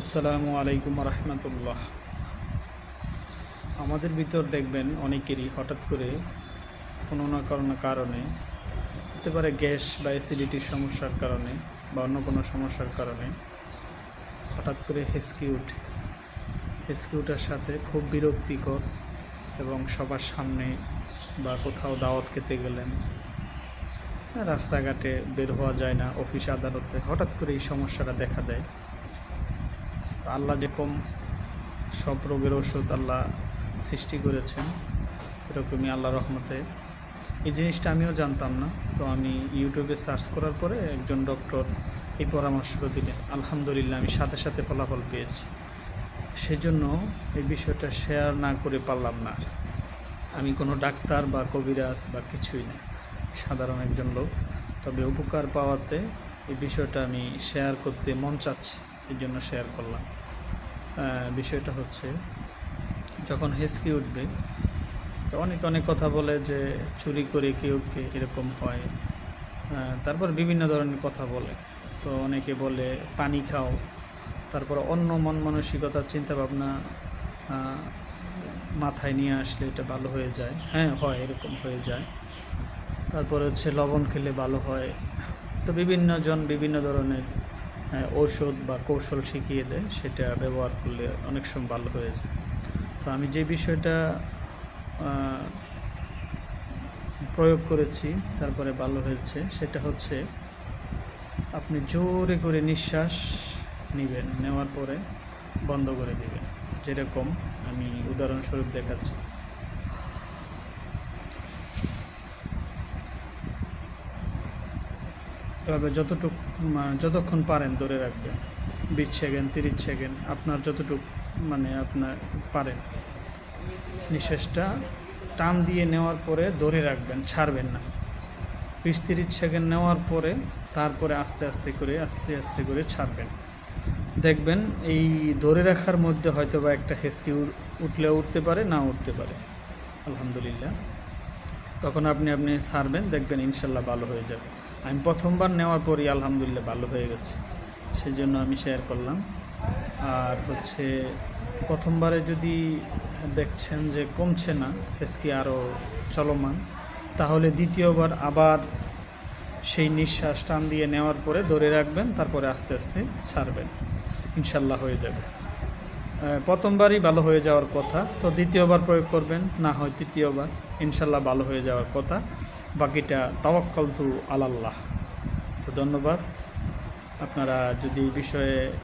আসসালামু আলাইকুম রহমতুল্লাহ। আমাদের ভিতর দেখবেন অনেকেরই হঠাৎ করে কোনো না কোনো কারণে, হতে পারে গ্যাস বা অ্যাসিডিটির সমস্যার কারণে বা অন্য কোনো সমস্যার কারণে হঠাৎ করে হেসকি উঠে হেসকি ওঠার সাথে খুব বিরক্তিকর এবং সবার সামনে বা কোথাও দাওয়াত খেতে গেলেন, রাস্তাঘাটে বের হওয়া যায় না, অফিস আদালতে হঠাৎ করে এই সমস্যাটা দেখা দেয়। আল্লাহ যেরকম সব রোগের ওষুধ আল্লাহ সৃষ্টি করেছেন, এরকমই আল্লাহ রহমতে। এই জিনিসটা আমিও জানতাম না, তো আমি ইউটিউবে সার্চ করার পরে একজন ডক্টর এই পরামর্শটা দিলেন। আলহামদুলিল্লাহ, আমি সাথে সাথে ফলাফল পেয়েছি। সেজন্য এই বিষয়টা শেয়ার না করে পারলাম না। আমি কোনো ডাক্তার বা কবিরাজ বা কিছুই না, সাধারণ একজন লোক। তবে উপকার পাওয়াতে এই বিষয়টা আমি শেয়ার করতে মন চাচ্ছি এই জন্য শেয়ার করলাম। বিষয়টা হচ্ছে, যখন হেসকি উঠবে, তো অনেক অনেক কথা বলে যে চুরি করে কেউ কে এরকম হয়। তারপর বিভিন্ন ধরনের কথা বলে। তো অনেকে বলে, পানি খাও। তারপর অন্য মন মানসিকতার চিন্তাভাবনা মাথায় নিয়ে আসলে এটা ভালো হয়ে যায়। হ্যাঁ হয়, এরকম হয়ে যায়। তারপরে হচ্ছে লবণ খেলে ভালো হয়। তো বিভিন্ন জন বিভিন্ন ধরনের ঔষধ বা কৌশল শিখিয়ে দেয়, সেটা ব্যবহার করলে অনেক সময় ভালো হয়ে যায়। তো আমি যে বিষয়টা প্রয়োগ করেছি, তারপরে ভালো হয়েছে, সেটা হচ্ছে আপনি জোরে করে নিঃশ্বাস নেবেন, নেওয়ার পরে বন্ধ করে দেবেন। যেরকম আমি উদাহরণস্বরূপ দেখাচ্ছি। এভাবে যতটুক যতক্ষণ পারেন ধরে রাখবেন। বিশ সেকেন্ড, তিরিশ সেকেন্ড, আপনার যতটুক মানে আপনার পারেন। নিঃশ্বাসটা টান দিয়ে নেওয়ার পরে ধরে রাখবেন, ছাড়বেন না। বিশ তিরিশ সেকেন্ড নেওয়ার পরে তারপরে আস্তে আস্তে করে, আস্তে আস্তে করে ছাড়বেন। দেখবেন এই ধরে রাখার মধ্যে হয়তো বা একটা হেসকি উঠ- উঠলেও উঠতে পারে, না উঠতে পারে। আলহামদুলিল্লাহ। তখন আপনি আপনি ছাড়বেন দেখবেন ইনশাল্লাহ ভালো হয়ে যাবে। আমি প্রথমবার নেওয়ার পরই আলহামদুলিল্লাহ ভালো হয়ে গেছে। সেই জন্য আমি শেয়ার করলাম। আর হচ্ছে, প্রথমবারে যদি দেখছেন যে কমছে না, হেসকি আরও চলমান, তাহলে দ্বিতীয়বার আবার সেই নিঃশ্বাস টান দিয়ে নেওয়ার পরে ধরে রাখবেন, তারপরে আস্তে আস্তে ছাড়বেন ইনশাল্লাহ হয়ে যাবে। প্রথমবারই ভালো হয়ে যাওয়ার কথা। তো দ্বিতীয়বার প্রয়োগ করবেন, না হয় তৃতীয়বার। ইনশাল্লাহ ভালো হয়ে যাওয়ার কথা। বাকিটা তাওয়াক্কাল তু আলাল্লাহ। তো ধন্যবাদ। আপনারা যদি বিষয়ে